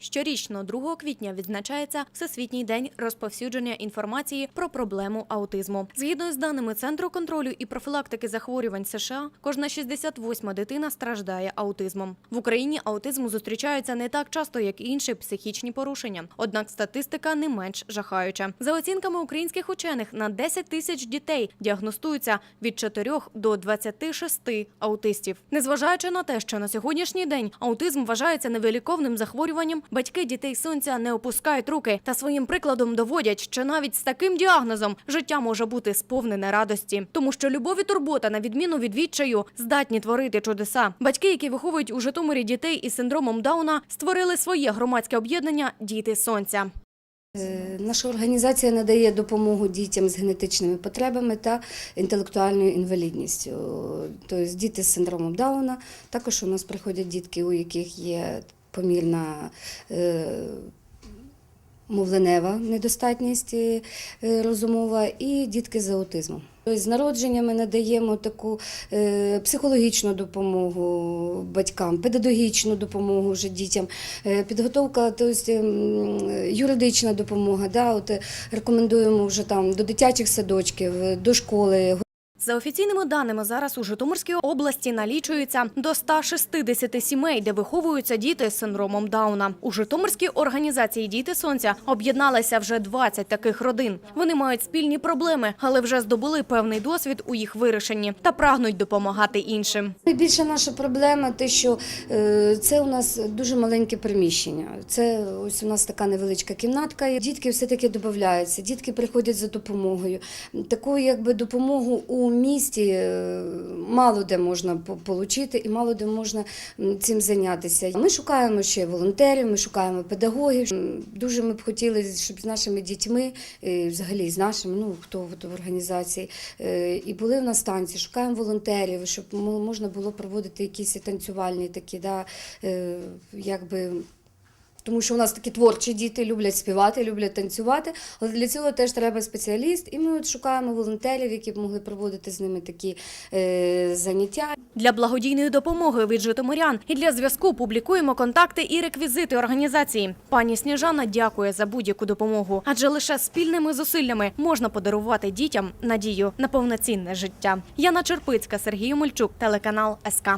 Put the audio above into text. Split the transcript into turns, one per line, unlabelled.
Щорічно 2 квітня відзначається Всесвітній день розповсюдження інформації про проблему аутизму. Згідно з даними Центру контролю і профілактики захворювань США, кожна 68-ма дитина страждає аутизмом. В Україні аутизм зустрічається не так часто, як інші психічні порушення. Однак статистика не менш жахаюча. За оцінками українських учених, на 10 тисяч дітей діагностуються від 4 до 26 аутистів. Незважаючи на те, що на сьогоднішній день аутизм вважається невиліковним захворюванням, батьки дітей сонця не опускають руки та своїм прикладом доводять, що навіть з таким діагнозом життя може бути сповнене радості, тому що любов і турбота, на відміну від відчаю, здатні творити чудеса. Батьки, які виховують у Житомирі дітей із синдромом Дауна, створили своє громадське об'єднання Діти сонця.
Е, Наша організація надає допомогу дітям з генетичними потребами та інтелектуальною інвалідністю. Тобто діти з синдромом Дауна. Також у нас приходять дітки, у яких є помірна е, мовленева недостатність е, розумова, і дітки з аутизмом. З народження ми надаємо таку е, психологічну допомогу батькам, педагогічну допомогу вже дітям, е, підготовка, тобто, юридична допомога. Да, от, е, рекомендуємо вже там до дитячих садочків, е, до школи.
За офіційними даними, зараз у Житомирській області налічується до 160 сімей, де виховуються діти з синдромом Дауна. У Житомирській організації Діти сонця об'єдналися вже 20 таких родин. Вони мають спільні проблеми, але вже здобули певний досвід у їх вирішенні та прагнуть допомагати іншим.
Найбільша наша проблема те, що е, це у нас дуже маленьке приміщення. Це ось у нас така невеличка кімнатка. Дітки все-таки додаються, дітки приходять за допомогою. Таку якби допомогу у місті е, мало де можна отримати і мало де можна цим зайнятися. Ми шукаємо ще волонтерів, ми шукаємо педагогів. Дуже ми б хотіли, щоб з нашими дітьми, е, взагалі з нашими, ну хто в організації, е, і були в нас танці, шукаємо волонтерів, щоб можна було проводити якісь танцювальні такі, да, якби. Тому що у нас такі творчі діти люблять співати, люблять танцювати, але для цього теж треба спеціаліст. І ми от шукаємо волонтерів, які б могли проводити з ними такі е, заняття.
Для благодійної допомоги від житомирян і для зв'язку публікуємо контакти і реквізити організації. Пані Сніжана дякує за будь-яку допомогу, адже лише спільними зусиллями можна подарувати дітям надію на повноцінне життя. Яна Черпицька, Сергій Мельчук, телеканал СК.